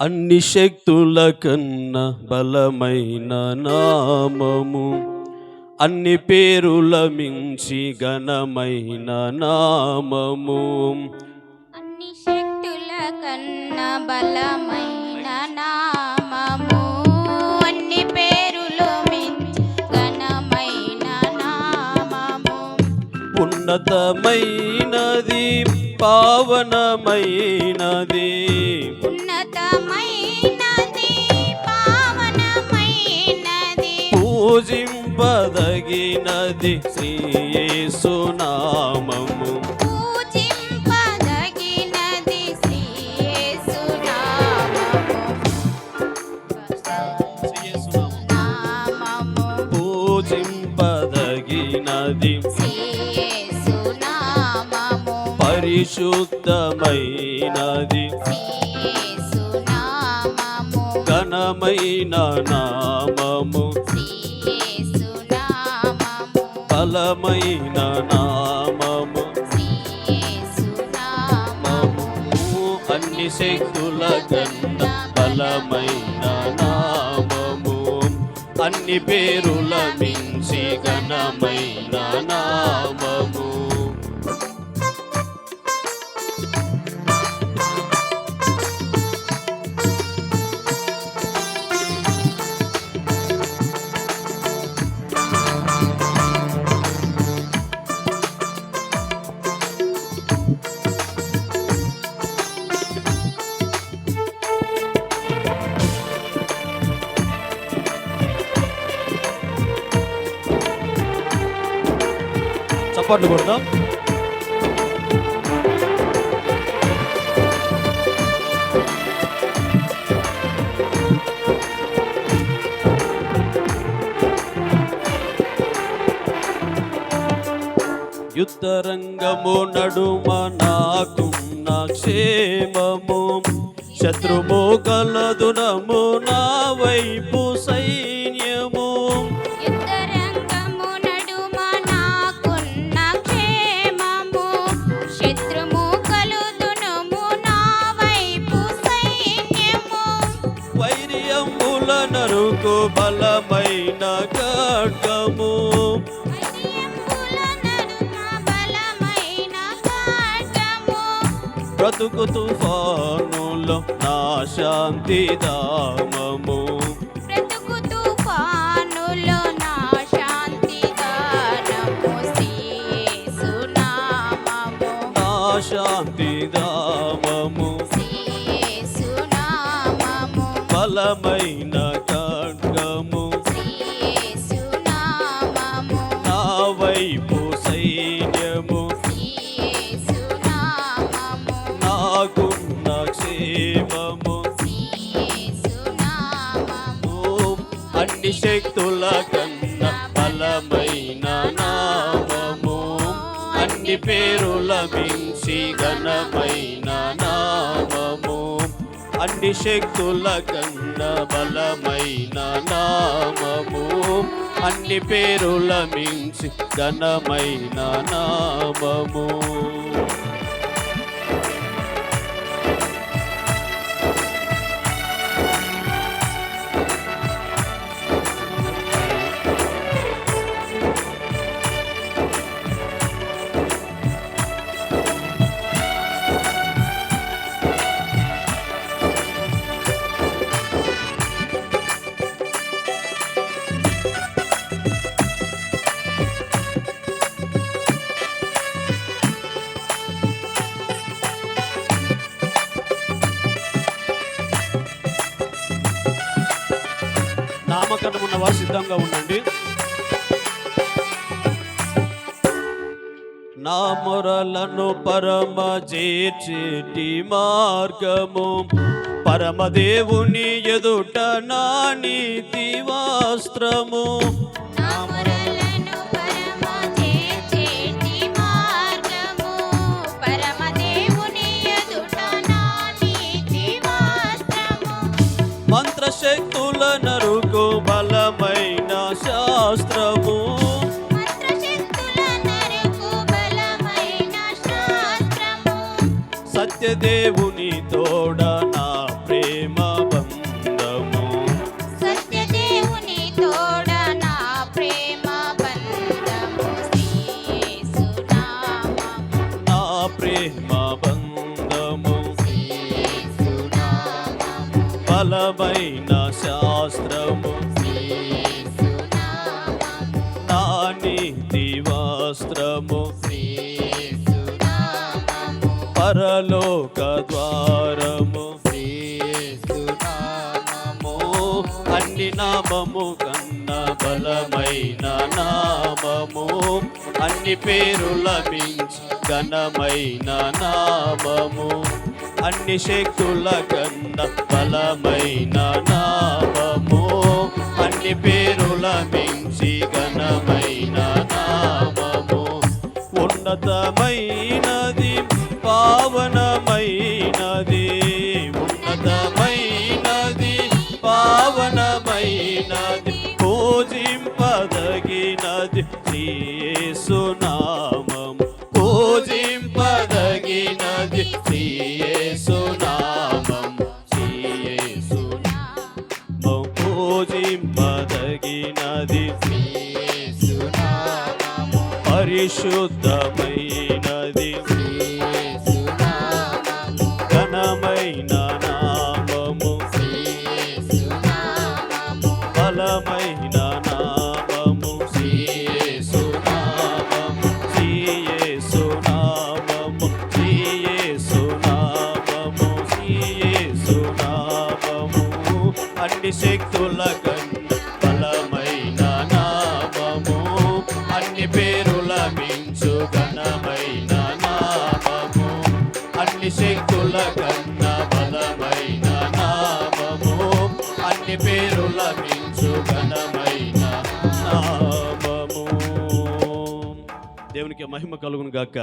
అన్ని శక్తుల కన్నా బలమైన నామము. అన్ని పేరుల మించి ఘనమైన నామము. అన్ని శక్తుల కన్నా బలమైన నామము. అన్ని పేరులు మించి ఘనమైన నామము. ఉన్నతమైనది పావనమైనది. పూజింపదగినది శ్రీయేసునామము పూజింపదగినది శ్రీ యేసునామము నామము. పూజింపదగినది శ్రీ యేసునామము పరిశుద్ధమైనది ఘనమైన నామము. బలమైన నామము. అన్ని శక్తుల కన్నా బలమైన నామము. అన్ని పేరుల మించి ఘనమైన నామము. చప్పట్లు కొడతాం యుద్ధరంగము నడుమ నాకున్న క్షేమము. శత్రుము కలదునము నా వైపు సై నరుకు బలమైన ఖడ్గము. బ్రతుకు తుఫానులో నా శాంతి దామము శాంతి దామము బలమైన అన్ని శక్తుల కన్నా బలమైన నామము. అన్ని పేరుల మించి ఘనమైన నామము. అన్ని శక్తుల కన్నా బలమైన నామము. అన్ని పేరుల మించి ఘనమైన నామము. నామకరణం ఉన్నవారు సిద్ధంగా ఉండండి. నా మొరలను పరమ చేర్చేటి మార్గము. పరమదేవుని ఎదుట నా నీతి వాస్త్రము. బలమైన శాస్త్రము. సత్యదేవుని తోడ నా ప్రేమ బంధము. సత్యదేవుని తోడ నా ప్రేమ బంధము. నా ప్రేమ బంధము. బలమైన నా నీతి వస్త్రము యేసునామము పరలోక ద్వారము. అన్ని నామము కన్నా బలమైన నామము. అన్ని పేరుల మించి ఘనమైన నామము. అన్ని శక్తుల కన్నా బలమైన నామము. అన్ని పేరుల మించి ఘనమైన ఉన్నతమైనది పావనమైనది. ఉన్నతమైనది పావనమైనది పూజింపదగినది శ్రీయేసునామం పరిశుద్ధమైనది. ఘనమైన నామము. బలమైన నామము. శ్రీయేసునామము శ్రీయేసునామము శ్రీయేసునామము శ్రీయేసునామము అన్ని శక్తుల కన్నా అన్ని పేరు లభించు ఘనమైన నామము. దేవునికి మహిమ కలుగును గాక